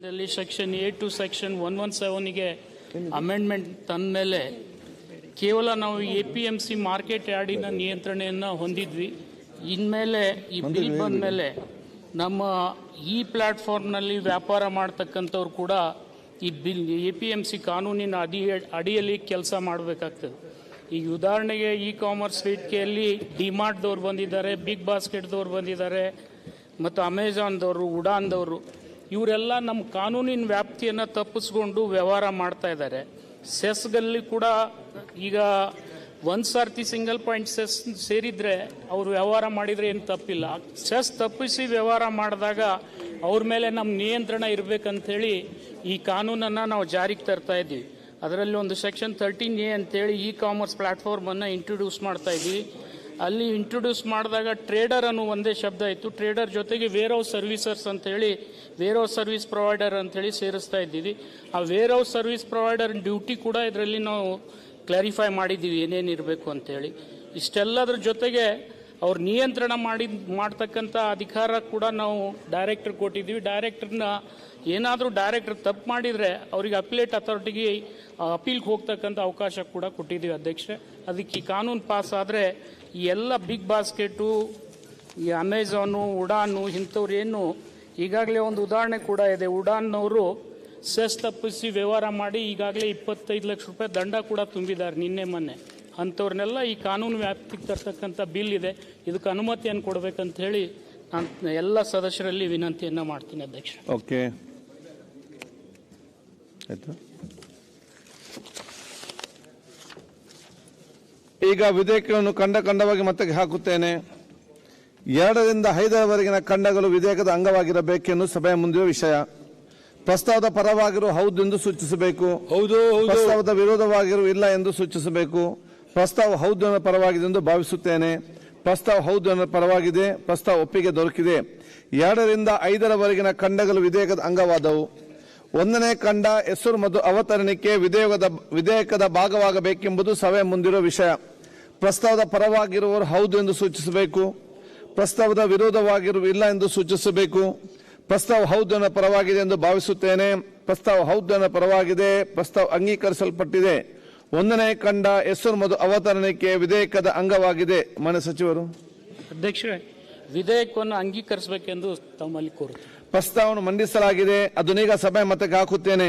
ಇದರಲ್ಲಿ section A to section one one ಸೆವೆನ್ಗೆ amendment ತಂದ ಮೇಲೆ ಕೇವಲ ನಾವು A P M C market ಯಾರ್ಡಿನ ನಿಯಂತ್ರಣೆಯನ್ನು ಹೊಂದಿದ್ವಿ. ಇನ್ಮೇಲೆ ಈ ಬಿಲ್ ಬಂದ ಮೇಲೆ ನಮ್ಮ ಈ ಪ್ಲ್ಯಾಟ್ಫಾರ್ಮ್ನಲ್ಲಿ ವ್ಯಾಪಾರ ಮಾಡ್ತಕ್ಕಂಥವ್ರು ಕೂಡ ಈ bill A P M C ಕಾನೂನಿನ ಅಡಿ ಅಡಿಯಲ್ಲಿ ಕೆಲಸ ಮಾಡಬೇಕಾಗ್ತದೆ. ಈಗ ಉದಾಹರಣೆಗೆ ಇ ಕಾಮರ್ಸ್ ವೇದಿಕೆಯಲ್ಲಿ ಡಿಮಾರ್ಟ್ದವ್ರು ಬಂದಿದ್ದಾರೆ ಬಿಗ್ ಬಾಸ್ಕೆಟ್ದವ್ರು ಬಂದಿದ್ದಾರೆ ಮತ್ತು ಅಮೆಜಾನ್ದವರು ಉಡಾನ್ದವರು ಇವರೆಲ್ಲ ನಮ್ಮ ಕಾನೂನಿನ ವ್ಯಾಪ್ತಿಯನ್ನು ತಪ್ಪಿಸ್ಕೊಂಡು ವ್ಯವಹಾರ ಮಾಡ್ತಾ ಇದ್ದಾರೆ. ಸೆಸ್ಗಲ್ಲಿ ಕೂಡ ಈಗ ಒಂದು ಸರ್ತಿ ಸಿಂಗಲ್ ಪಾಯಿಂಟ್ ಸೆಸ್ ಸೇರಿದ್ರೆ ಅವರು ವ್ಯವಹಾರ ಮಾಡಿದರೆ ಏನು ತಪ್ಪಿಲ್ಲ. ಸೆಸ್ ತಪ್ಪಿಸಿ ವ್ಯವಹಾರ ಮಾಡಿದಾಗ ಅವ್ರ ಮೇಲೆ ನಮ್ಮ ನಿಯಂತ್ರಣ ಇರಬೇಕಂಥೇಳಿ ಈ ಕಾನೂನನ್ನು ನಾವು ಜಾರಿಗೆ ತರ್ತಾ ಇದ್ದೀವಿ ಅದರಲ್ಲಿ ಒಂದು ಸೆಕ್ಷನ್ ತರ್ಟೀನ್ ಎ ಅಂತೇಳಿ ಇ ಕಾಮರ್ಸ್ ಪ್ಲ್ಯಾಟ್ಫಾರ್ಮನ್ನು ಇಂಟ್ರೊಡ್ಯೂಸ್ ಮಾಡ್ತಾ ಇದ್ವಿ. ಅಲ್ಲಿ ಇಂಟ್ರೊಡ್ಯೂಸ್ ಮಾಡಿದಾಗ ಟ್ರೇಡರ್ ಅನ್ನೋ ಒಂದೇ ಶಬ್ದ ಇತ್ತು. ಟ್ರೇಡರ್ ಜೊತೆಗೆ ವೇರ್ ಹೌಸ್ ಸರ್ವಿಸರ್ಸ್ ಅಂತೇಳಿ ವೇರ್ ಹೌಸ್ ಸರ್ವಿಸ್ ಪ್ರೊವೈಡರ್ ಅಂತೇಳಿ ಸೇರಿಸ್ತಾ ಇದ್ದೀವಿ. ಆ warehouse service provider duty ಕೂಡ ಇದರಲ್ಲಿ ನಾವು ಕ್ಲಾರಿಫೈ ಮಾಡಿದ್ದೀವಿ ಏನೇನು ಇರಬೇಕು ಅಂತೇಳಿ ಇಷ್ಟೆಲ್ಲದ್ರ ಜೊತೆಗೆ ಅವ್ರು ನಿಯಂತ್ರಣ ಮಾಡಿ, ಮಾಡ್ತಕ್ಕಂಥ ಅಧಿಕಾರ ಕೂಡ ನಾವು ಡೈರೆಕ್ಟರ್ ಕೊಟ್ಟಿದ್ದೀವಿ. ಡೈರೆಕ್ಟರ್ನ ಏನಾದರೂ ಡೈರೆಕ್ಟರ್ ತಪ್ಪು ಮಾಡಿದರೆ ಅವರಿಗೆ ಅಪಿಲೇಟ್ ಅಥಾರಿಟಿಗೆ ಅಪೀಲ್ಗೆ ಹೋಗ್ತಕ್ಕಂಥ ಅವಕಾಶ ಕೂಡ ಕೊಟ್ಟಿದ್ದೀವಿ ಅಧ್ಯಕ್ಷರೇ. ಅದಕ್ಕೆ ಕಾನೂನು ಪಾಸ್ ಆದರೆ ಈ ಎಲ್ಲ ಬಿಗ್ ಬಾಸ್ಕೆಟು ಈ ಅಮೆಝಾನು ಉಡಾನು ಇಂಥವ್ರು ಈಗಾಗಲೇ ಒಂದು ಉದಾಹರಣೆ ಕೂಡ ಇದೆ. ಉಡಾನ್ನವರು ಸೆಸ್ ತಪ್ಪಿಸಿ ವ್ಯವಹಾರ ಮಾಡಿ ಈಗಾಗಲೇ ಇಪ್ಪತ್ತೈದು ಲಕ್ಷ ರೂಪಾಯಿ ದಂಡ ಕೂಡ ತುಂಬಿದ್ದಾರೆ ನಿನ್ನೆ ಮೊನ್ನೆ. ಅಂಥವ್ರನ್ನೆಲ್ಲ ಈ ಕಾನೂನು ವ್ಯಾಪ್ತಿಗೆ ತರ್ತಕ್ಕಂಥ ಬಿಲ್ ಇದೆ. ಇದಕ್ಕೆ ಅನುಮತಿಯನ್ನು ಕೊಡಬೇಕಂತ ಹೇಳಿ ನಾನು ಎಲ್ಲ ಸದಸ್ಯರಲ್ಲಿ ವಿನಂತಿಯನ್ನು ಮಾಡ್ತೀನಿ ಅಧ್ಯಕ್ಷ. ಓಕೆ. ಆಯಿತು. ಈಗ ವಿಧೇಯಕವನ್ನು ಕಂಡ ಕಂಡವಾಗಿ ಮತ್ತೆ ಹಾಕುತ್ತೇನೆ. ಎರಡರಿಂದ ಐದರವರೆಗಿನ ಕಂಡಗಳು ವಿಧೇಯಕದ ಅಂಗವಾಗಿರಬೇಕೆಂದು ಸಭೆಯ ಮುಂದಿರುವ ವಿಷಯ. ಪ್ರಸ್ತಾವದ ಪರವಾಗಿರುವ ಹೌದು ಎಂದು ಸೂಚಿಸಬೇಕು. ಹೌದು ಹೌದು. ಪ್ರಸ್ತಾವದ ವಿರೋಧವಾಗಿರುವ ಇಲ್ಲ ಎಂದು ಸೂಚಿಸಬೇಕು. ಪ್ರಸ್ತಾವ ಹೌದು ಅನ್ನೋ ಪರವಾಗಿದೆ ಎಂದು ಭಾವಿಸುತ್ತೇನೆ. ಪ್ರಸ್ತಾವ ಹೌದು ಅನ್ನೋ ಪರವಾಗಿದೆ, ಪ್ರಸ್ತಾವ ಒಪ್ಪಿಗೆ ದೊರಕಿದೆ. ಎರಡರಿಂದ ಐದರವರೆಗಿನ ಖಂಡಗಳು ವಿಧೇಯಕದ ಅಂಗವಾದವು. ಒಂದನೇ ಖಂಡ, ಹೆಸರು ಮತ್ತು ಅವತರಣಿಕೆ ವಿಧೇಯಕದ ವಿಧೇಯಕದ ಭಾಗವಾಗಬೇಕೆಂಬುದು ಸಭೆ ಮುಂದಿರುವ ವಿಷಯ. ಪ್ರಸ್ತಾವದ ಪರವಾಗಿರುವವರು ಹೌದು ಎಂದು ಸೂಚಿಸಬೇಕು. ಪ್ರಸ್ತಾವದ ವಿರೋಧವಾಗಿರುವ ಇಲ್ಲ ಎಂದು ಸೂಚಿಸಬೇಕು. ಪ್ರಸ್ತಾವ ಹೌದು ಅನ್ನೋ ಪರವಾಗಿದೆ ಎಂದು ಭಾವಿಸುತ್ತೇನೆ. ಪ್ರಸ್ತಾವ ಹೌದು ಅನ್ನೋ ಪರವಾಗಿದೆ, ಪ್ರಸ್ತಾವ ಅಂಗೀಕರಿಸಲ್ಪಟ್ಟಿದೆ. ಒಂದನೇ ಕಂಡ ಹೆಸರು ಮತ್ತು ಅವತರಣಿಕೆ ವಿಧೇಯಕದ ಅಂಗವಾಗಿದೆ. ಮನೆ ಸಚಿವರು. ಅಧ್ಯಕ್ಷರೇ ವಿಧೇಯಕವನ್ನು ಅಂಗೀಕರಿಸಬೇಕೆಂದು ತಮ್ಮಲ್ಲಿ ಕೋರುತ್ತೇನೆ. ಪ್ರಸ್ತಾವವನ್ನು ಮಂಡಿಸಲಾಗಿದೆ. ಅದನ್ನೀಗ ಸಭೆ ಮತಕ್ಕೆ ಹಾಕುತ್ತೇನೆ.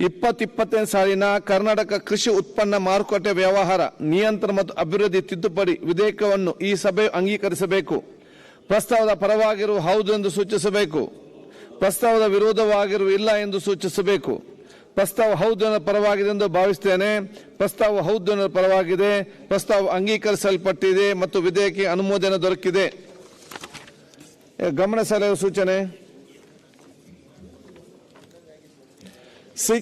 ಇಪ್ಪತ್ತಿಪ್ಪತ್ತನೇ ಸಾಲಿನ ಕರ್ನಾಟಕ ಕೃಷಿ ಉತ್ಪನ್ನ ಮಾರುಕಟ್ಟೆ ವ್ಯವಹಾರ ನಿಯಂತ್ರಣ ಮತ್ತು ಅಭಿವೃದ್ಧಿ ತಿದ್ದುಪಡಿ ವಿಧೇಯಕವನ್ನು ಈ ಸಭೆ ಅಂಗೀಕರಿಸಬೇಕು. ಪ್ರಸ್ತಾವದ ಪರವಾಗಿರುವ ಹೌದು ಎಂದು ಸೂಚಿಸಬೇಕು. ಪ್ರಸ್ತಾವದ ವಿರೋಧವಾಗಿರುವ ಇಲ್ಲ ಎಂದು ಸೂಚಿಸಬೇಕು. ಪ್ರಸ್ತಾವ ಹೌದು ಪರವಾಗಿದೆ ಎಂದು ಭಾವಿಸುತ್ತೇನೆ ಪ್ರಸ್ತಾವ ಹೌದು ಪರವಾಗಿದೆ. ಪ್ರಸ್ತಾವ ಅಂಗೀಕರಿಸಲ್ಪಟ್ಟಿದೆ ಮತ್ತು ವಿಧೇಯಕ ಅನುಮೋದನೆ ದೊರಕಿದೆ. ಗಮನ ಸೂಚನೆ. ಸಿ